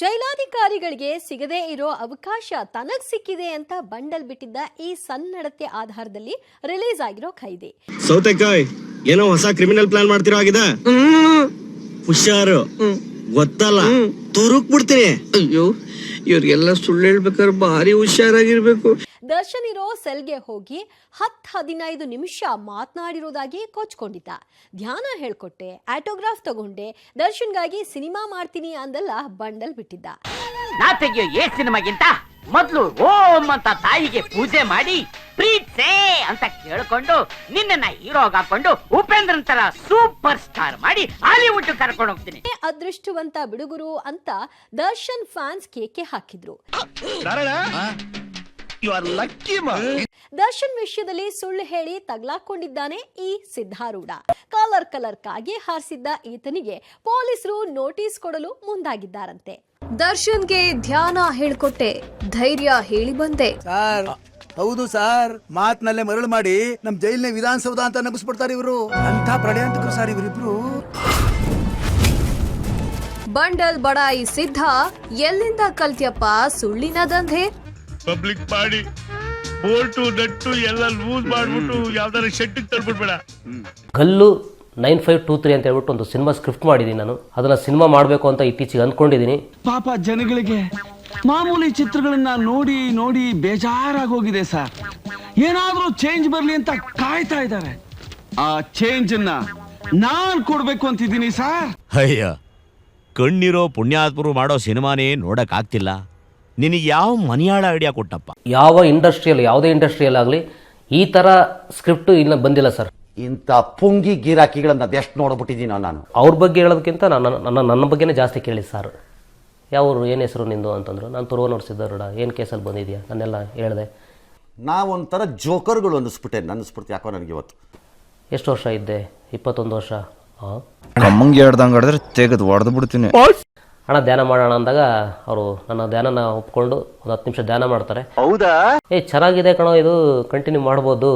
ಜೈಲಾಧಿಕಾರಿಗಳಿಗೆ ಸಿಗದೇ ಇರೋ ಅವಕಾಶ ತನಗ್ ಸಿಕ್ಕಿದೆ ಅಂತ ಬಂಡಲ್ ಬಿಟ್ಟಿದ್ದ ಈ ಸನ್ನಡತೆ ಆಧಾರದಲ್ಲಿ ರಿಲೀಸ್ ಆಗಿರೋ ಖೈದಿ. ಸೌತೆಕಾಯ್ ಏನೋ ಹೊಸ ಕ್ರಿಮಿನಲ್ ಪ್ಲಾನ್ ಮಾಡ್ತಿರೋ ಆಗಿದೆ ಹುಷಾರು. ಗೊತ್ತಲ್ಲ. ತುರುಕ್ ಬಿಡ್ತೀನಿ ಅಯ್ಯೋ ಇವ್ರಿಗೆಲ್ಲ ಸುಳ್ಳು ಹೇಳ್ಬೇಕಾದ್ರೆ ಭಾರಿ ಹುಷಾರಾಗಿರ್ಬೇಕು. ದರ್ಶನ್ ಇರೋ ಸೆಲ್ಗೆ ಹೋಗಿ ಹತ್ ಹದಿನೈದು ನಿಮಿಷ ಮಾತನಾಡಿರೋದಾಗಿ ಕೊಚ್ಕೊಂಡಿದ್ದ. ಧ್ಯಾನ ಹೇಳ್ಕೊಟ್ಟೆ ಆಟೋಗ್ರಾಫ್ ತಗೊಂಡೆ ದರ್ಶನ್ಗಾಗಿ ಸಿನಿಮಾ ಮಾಡ್ತೀನಿ ಅಂದೆಲ್ಲ ಬಂಡಲ್ ಬಿಟ್ಟಿದ್ದ. ನಾ ತೆಗೆಯೋ ಏ ಸಿನಿಮಾಗಿಂತ ಮೊದಲು ಓಂ ಅಂತ ತಾಯಿಗೆ ಪೂಜೆ ಮಾಡಿ ಪ್ರೀತ್ಸೇ ಅಂತ ಕೇಳ್ಕೊಂಡು ನಿನ್ನ ಹೀರೋ ಹಾಕೊಂಡು ಉಪೇಂದ್ರನ್ ತರ ಸೂಪರ್ ಸ್ಟಾರ್ ಮಾಡಿ ಹಾಲಿವುಡ್ ಕರ್ಕೊಂಡು ಹೋಗ್ತೀನಿ. ಅದೃಷ್ಟವಂತ ಬಿಡುಗುರು ಅಂತ ದರ್ಶನ್ ಫ್ಯಾನ್ಸ್ ಕೇಕೆ ಹಾಕಿದ್ರು. ದರ್ಶನ್ ವಿಷಯದಲ್ಲಿ ಸುಳ್ಳು ಹೇಳಿ ತಗ್ಲಾಕೊಂಡಿದ್ದಾನೆ ಈ ಸಿದ್ಧಾರೂಢ. ಕಲರ್ ಕಾಗಿ ಹಾರಿಸಿದ್ದ ಈತನಿಗೆ ಪೊಲೀಸರು ನೋಟಿಸ್ ಕೊಡಲು ಮುಂದಾಗಿದ್ದಾರಂತೆ. ದರ್ಶನ್ಗೆ ಧ್ಯಾನ ಹೇಳ್ಕೊಟ್ಟೆ ಧೈರ್ಯ ಹೇಳಿ ಬಂದೆ ಸರ್ ಹೌದು ಸರ್. ಮಾತ್ನಲ್ಲೇ ಮರಳು ಮಾಡಿ ನಮ್ ಜೈಲ್ನ ವಿಧಾನಸೌಧ ಅಂತ ನಗಿಸ್ಬಿಡ್ತಾರೆ ಇವರು. ಅಂತ ಪ್ರಳಯಾಂತಕರು ಸರ್ ಇವರಿಬ್ರು. ಬಂಡಲ್ ಬಡಾಯಿ ಸಿದ್ಧ ಎಲ್ಲಿಂದ ಕಲ್ತ್ಯಪ್ಪ ಸುಳ್ಳಿನ ದಂಧೆ? ಪಬ್ಲಿಕ್ ಮಾಡಿ ಬೋಲ್ಟು ನಟ್ಟು ಎಲ್ಲ ಲೂಸ್ ಮಾಡ್ಬಿಟ್ಟು ಯಾವ್ದಾರ ಶೆಟ್ಟಿಗೆ ತಳ್ಬಿಡ್ಬೇಡ ಕಲ್ಲು ನೈನ್ ಫೈವ್ ಟೂ ತ್ರೀ ಅಂತ ಹೇಳ್ಬಿಟ್ಟು ಒಂದು ಸಿನಿಮಾ ಸ್ಕ್ರಿಪ್ಟ್ ಮಾಡಿದ್ದೀನಿ ನಾನು. ಅದನ್ನ ಸಿನಿಮಾ ಮಾಡಬೇಕು ಅಂತ ಇತ್ತೀಚೆಗೆ ಅಂದ್ಕೊಂಡಿದ್ದೀನಿ ಪಾಪ ಜನಗಳಿಗೆ ಮಾಮೂಲಿ ಚಿತ್ರಗಳನ್ನ ನೋಡಿ ನೋಡಿ ಬೇಜಾರಾಗಿ ಹೋಗಿದೆ ಸರ್. ಏನಾದ್ರೂ ಚೇಂಜ್ ಬರಲಿ ಅಂತ ಕಾಯ್ತಾ ಇದ್ದಾರೆ. ಆ ಚೇಂಜ್ ಅನ್ನ ನಾನ್ ಕೊಡ್ಬೇಕು ಅಂತಿದ್ದೀನಿ ಸರ್. ಅಯ್ಯ ಕಣ್ಣಿರೋ ಪುಣ್ಯಾತ್ಮರು ಮಾಡೋ ಸಿನಿಮಾನೇ ನೋಡಕ್ ಆಗ್ತಿಲ್ಲ ನಿನಗೆ ಯಾವ ಮನಿಯಾಳ ಐಡಿಯಾ ಕೊಟ್ಟಪ್ಪ? ಯಾವ ಇಂಡಸ್ಟ್ರಿಯಲ್ಲಿ ಯಾವುದೇ ಇಂಡಸ್ಟ್ರಿಯಲ್ಲಿ ಆಗಲಿ ಈ ಥರ ಸ್ಕ್ರಿಪ್ಟ್ ಇಲ್ಲ ಬಂದಿಲ್ಲ ಸರ್. ಇಂಥ ಪುಂಗಿ ಗಿರಾಕಿಗಳನ್ನ ಅದೆಷ್ಟು ನೋಡ್ಬಿಟ್ಟಿದ್ದೀನೋ ನಾನು. ಅವ್ರ ಬಗ್ಗೆ ಹೇಳೋದಕ್ಕಿಂತ ನನ್ನ ನನ್ನ ನನ್ನ ಬಗ್ಗೆನೇ ಜಾಸ್ತಿ ಕೇಳಿ ಸರ್. ಯಾವರು ಏನು ಹೆಸರು ನಿಂದು ಅಂತಂದ್ರು? ನಾನು ತುರುವ ನೋಡಿಸಿದ್ದಾರಡ ಏನು ಕೇಸಲ್ಲಿ ಬಂದಿದ್ಯಾ? ನಾನೆಲ್ಲ ಹೇಳಿದೆ. ನಾವೊಂಥರ ಜೋಕರ್ಗಳು ಅನ್ನಿಸ್ಬಿಟ್ಟೆ ಅನ್ನಿಸ್ಬಿಡ್ತು ಯಾಕೋ ನನಗೆ ಇವತ್ತು. ಎಷ್ಟು ವರ್ಷ ಇದ್ದೆ? ಇಪ್ಪತ್ತೊಂದು ವರ್ಷ. ಹಾಂ ಕಮ್ಮಂಗೆ ಹೇಳ್ದಂಗೆ ಹೇಳಿದ್ರೆ ತೆಗೆದು ಹೊಡೆದು ಬಿಡ್ತೀನಿ. ಹಣ ಧ್ಯಾನ ಮಾಡೋಣ ಅಂದಾಗ ಅವರು ನನ್ನ ಧ್ಯಾನನ ಒಪ್ಕೊಂಡು ಒಂದು ಹತ್ತು ನಿಮಿಷ ಧ್ಯಾನ ಮಾಡ್ತಾರೆ. ಹೌದಾ? ಏ ಚೆನ್ನಾಗಿದೆ ಕಣೋ ಇದು ಕಂಟಿನ್ಯೂ ಮಾಡ್ಬೋದು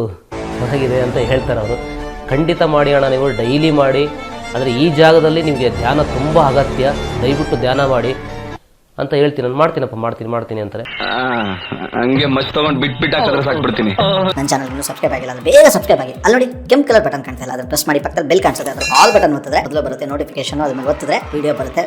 ಚೆನ್ನಾಗಿದೆ ಅಂತ ಹೇಳ್ತಾರೆ ಅವರು. ಖಂಡಿತ ಮಾಡಿ ಅಣ್ಣ ನೀವು ಡೈಲಿ ಮಾಡಿ. ಆದರೆ ಈ ಜಾಗದಲ್ಲಿ ನಿಮಗೆ ಧ್ಯಾನ ತುಂಬ ಅಗತ್ಯ. ದಯವಿಟ್ಟು ಧ್ಯಾನ ಮಾಡಿ. ಅಂತ ಹೇಳ್ತೀನಿ. ನಾನು ಮಾಡ್ತೀನಪ್ಪ ಮಾಡ್ತೀನಿ ಮಾಡ್ತೀನಿ ಅಂತಾರೆ. ಹಂಗೆ ಮಚ್ ತಗೊಂಡು ಬಿಟ್ ಬಿಟ್ ಹಾಕಿದ್ರೆ ಸಾಕ್ಬಿಡ್ತೀನಿ ನನ್ನ ಚಾನಲ್ ಇನ್ನೂ ಸಬ್ಸ್ಕ್ರೈಬ್ ಆಗಿಲ್ಲ ಅಂದ್ರೆ ಬೇಗ ಸಬ್ಸ್ಕ್ರೈಬ್ ಆಗಿ. ಅಲ್ಲಿ ನೋಡಿ ಕೆಂಪ್ ಕಲರ್ ಬಟನ್ ಕಾಣ್ತಾ ಇಲ್ಲ. ಅದನ್ನ ಪ್ರೆಸ್ ಮಾಡಿ ಪಕ್ಕದಲ್ಲಿ ಬೆಲ್ ಕಾಣಿಸುತ್ತೆ. ಅದ್ರ ಆಲ್ ಬಟನ್ ಒತ್ತಿದ್ರೆ ಮೊದಲು ಬರುತ್ತೆ ನೋಟಿಫಿಕೇಶನ್ ಅದ್ರ ಮೇಲೆ ಒತ್ತಿದ್ರೆ ವಿಡಿಯೋ ಬರುತ್ತೆ.